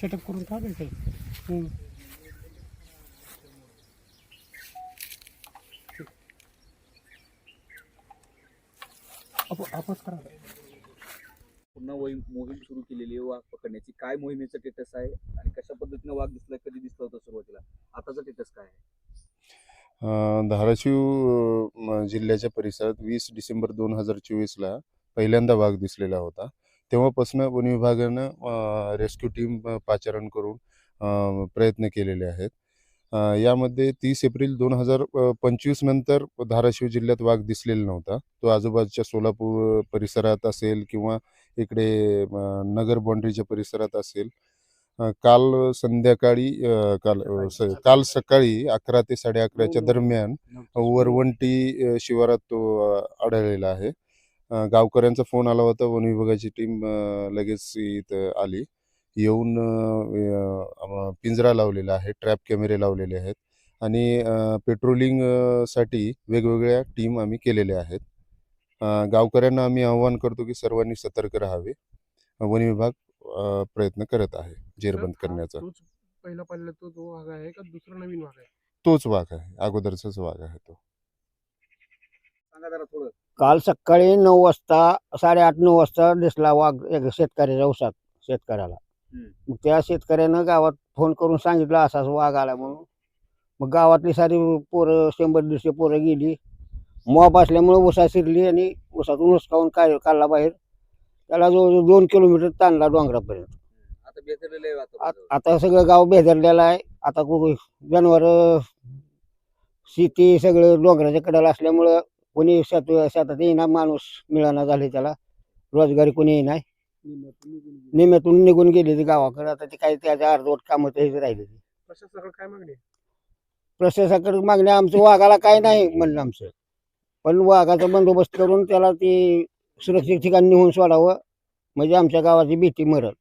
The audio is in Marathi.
सेटअप करून का भेटे आपण आपण करा. पुन्हा वही- मोहीम सुरू केलेली आहे वाघ पकडण्याची. काय मोहिमेचा स्टेटस आहे आणि कशा पद्धतीने वाघ दिसला कधी दिसला होता सुरुवातीला? आताचा स्टेटस काय आहे? धाराशिव जिल्ह्याच्या परिसरात वीस डिसेंबर दोन हजार चोवीसला पहिल्यांदा वाघ दिसलेला होता. तेव्हापासून वन विभागानं रेस्क्यू टीम पाचारण करून प्रयत्न केलेले आहेत. यामध्ये तीस एप्रिल दोन हजार पंचवीस नंतर धाराशिव जिल्ह्यात वाघ दिसलेला नव्हता. तो आजूबाजूच्या सोलापूर परिसरात असेल किंवा इकडे नगर बाँड्रीच्या परिसरात असेल. काल संध्याकाळी काल काल सकाळी अकरा ते साडे अकराच्या दरम्यान वरवंटी शिवारात तो आढळलेला आहे. गावकऱ्यांचा फोन आला होता. वन विभागाची टीम लगेच इथं आली. येऊन पिंजरा लावलेला आहे. ट्रॅप कॅमेरे लावलेले आहेत. आणि अ, पेट्रोलिंग अ, साठी वेगवेगळ्या टीम आम्ही केलेल्या आहेत. गावकऱ्यांना आम्ही आवाहन करतो की सर्वांनी सतर्क राहावे. वन विभाग प्रयत्न करत आहे जेरबंद करण्याचा. तोच पहिला तो तो वाघ आहे का दुसरा नवीन वाघ आहे? तोच वाघ आहे. अगोदरचाच वाघ आहे तो. सांगा जरा थोडं. काल सकाळी नऊ वाजता साडेआठ नऊ वाजता दिसला वाघ एक शेतकऱ्याच्या उसात शेतकऱ्याला. मग त्या शेतकऱ्यानं गावात फोन करून सांगितलं असाच वाघ आला म्हणून. मग गावातली सारी पोरं शंभर दीडशे पोरं गेली. मॉब असल्यामुळे उसा शिरली आणि उसातून उचकावून काय काढला बाहेर. त्याला जवळजवळ दोन किलोमीटर ताणला डोंगरापर्यंत. आता बेतलेलं आहे आ- वातावरण आता सगळं गाव बेदरलेलं आहे. आता जनावर शेती सगळं डोंगराच्या कडेला असल्यामुळं कोणी शेत शेतात येईना माणूस मिळाना झाले त्याला. रोजगारी कोणी येईना. निम्यातून निघून गेले ते गावाकडे. आता ते काही त्याच्या अर्धवट कामं तेच राहिले ते प्रशासनाकडे काय मागणी आहे? प्रशासनाकडे मागणे आमचं वाघाला काय नाही म्हणणं आमचं. पण वाघाचा बंदोबस्त करून त्याला ती सुरक्षित ठिकाणी नेऊन सोडावं. म्हणजे आमच्या गावाची भीती मरल.